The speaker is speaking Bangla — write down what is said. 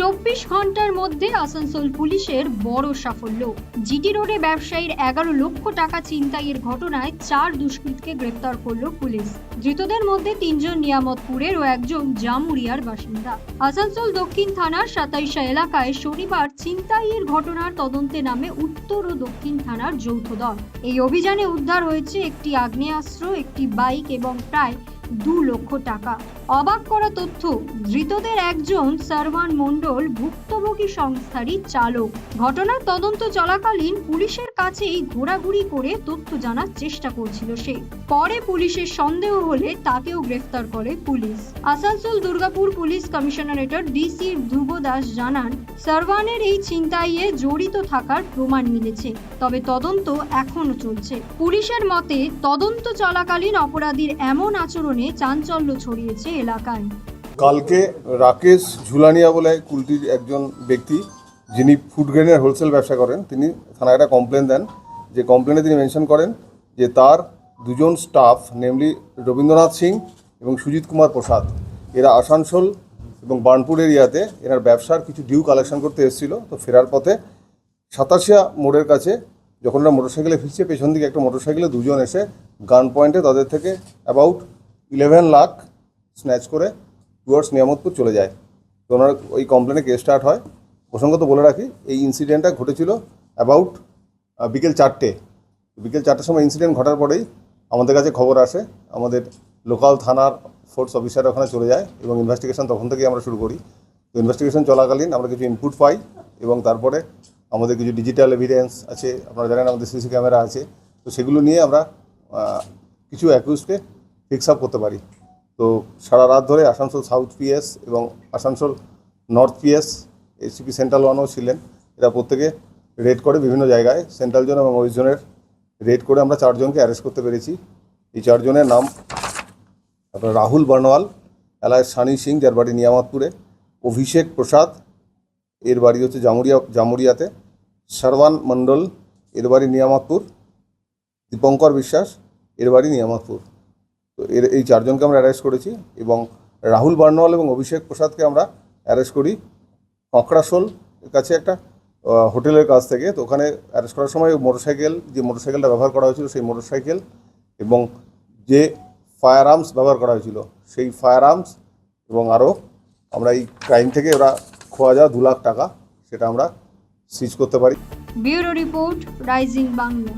চব্বিশ ঘণ্টার মধ্যে আসানসোল পুলিশের বড় সাফল্য। জিটি রোডে ব্যবসায়ীর এগারো লক্ষ টাকা ছিনতাইয়ের ঘটনায় চার দুষ্কৃতকে গ্রেপ্তার করল পুলিশ। ধৃতদের মধ্যে তিনজন নিয়ামতপুরের ও একজন জামুরিয়ার বাসিন্দা। আসানসোল দক্ষিণ থানার সাতাইশা এলাকায় শনিবার ছিনতাইয়ের ঘটনার তদন্তে নামে উত্তর ও দক্ষিণ থানার যৌথ দল। এই অভিযানে উদ্ধার হয়েছে একটি আগ্নেয়াস্ত্র, একটি বাইক এবং প্রায় দু লক্ষ টাকা। অবাক করা তথ্য, ধৃতদের একজন সারওয়ান মন্ডল ভুক্তভোগী সংস্থারই চালক। ঘটনার তদন্ত চলাকালীন পুলিশের কাছেই ঘোরাঘুরি করে তথ্য জানার চেষ্টা করছিল সে। পরে পুলিশের সন্দেহ হলে তাকেও গ্রেফতার করে পুলিশ। আসানসোল দুর্গাপুর পুলিশ কমিশনারেটর ডিসি ধ্রুব দাস জানান সারওয়ানের এই ছিনতাইয়ে জড়িত থাকার প্রমাণ মিলেছে, তবে তদন্ত এখনও চলছে। পুলিশের মতে, তদন্ত চলাকালীন অপরাধীর এমন আচরণে চাঞ্চল্য ছড়িয়েছে এলাকায়। কালকে রাকেশ ঝুলানিয়া বলে কুলটির একজন ব্যক্তি যিনি ফুড গ্রেনের হোলসেল ব্যবসা করেন, তিনি থানায় একটা কমপ্লেন দেন। যে কমপ্লেনে তিনি মেনশন করেন যে তার দুজন স্টাফ নেমলি রবীন্দ্রনাথ সিং এবং সুজিত কুমার প্রসাদ, এরা আসানসোল এবং বার্নপুর এরিয়াতে এনার ব্যবসার কিছু ডিউ কালেকশন করতে এসেছিল। তো ফেরার পথে সাতাশিয়া মোড়ের কাছে যখন ওরা মোটরসাইকেলে ফিরছে, পেছন দিকে একটা মোটরসাইকেলে দুজন এসে গান পয়েন্টে তাদের থেকে অ্যাবাউট ইলেভেন লাখ স্ন্যাচ করে টুয়ার্ডস নিয়ামতপুর চলে যায়। তো ওনার ওই কমপ্লেনে কেস স্টার্ট হয়। প্রসঙ্গত বলে রাখি, এই ইনসিডেন্টটা ঘটেছিল অ্যাবাউট বিকেল চারটে। বিকেল চারটের সময় ইনসিডেন্ট ঘটার পরেই আমাদের কাছে খবর আসে, আমাদের লোকাল থানার ফোর্স অফিসার ওখানে চলে যায় এবং ইনভেস্টিগেশন তখন থেকেই আমরা শুরু করি। তো ইনভেস্টিগেশন চলাকালীন আমরা কিছু ইনপুট পাই এবং তারপরে আমাদের কিছু ডিজিটাল এভিডেন্স আছে, আপনারা জানেন আমাদের সিসি ক্যামেরা আছে। তো সেগুলো নিয়ে আমরা কিছু অ্যাকিউজকে ফিক্স আপ করতে পারি। তো সারা রাত ধরে আসানসোল সাউথ পিএস এবং Asansol north PS ACP central ওয়ানও ছিলেন। এরা প্রত্যেকে রেড করে বিভিন্ন জায়গায়। সেন্ট্রাল জোন এবং ওয়েস্ট জোনের রেড করে আমরা চারজনকে অ্যারেস্ট করতে পেরেছি। এই চারজনের নাম আপনার রাহুল বর্ণওয়াল এলায় সানি সিং, যার বাড়ি নিয়ামতপুরে, অভিষেক প্রসাদ, এর বাড়ি হচ্ছে জামুরিয়া জামুরিয়াতে, সরওয়ান মণ্ডল, এর বাড়ি নিয়ামতপুর, দীপঙ্কর বিশ্বাস, এর বাড়ি নিয়ামতপুর। তো এর এই চারজনকে আমরা অ্যারেস্ট করেছি এবং রাহুল বার্নওয়াল এবং অভিষেক প্রসাদকে আমরা অ্যারেস্ট করি। কঁকড়াশোল কাছে একটা হোটেলের কাছ থেকে, তো ওখানে অ্যারেস্ট করার সময় মোটরসাইকেল যে মোটরসাইকেলটা ব্যবহার করা হয়েছিল সেই মোটরসাইকেল এবং যে ফায়ার আর্মস ব্যবহার করা হয়েছিল, সেই ফায়ার আর্মস এবং আরও আমরা এই ক্রাইম থেকে ওরা খোয়া যাওয়া দু লাখ টাকা, সেটা আমরা সিজ করতে পারি। Bureau report, rising Bangla.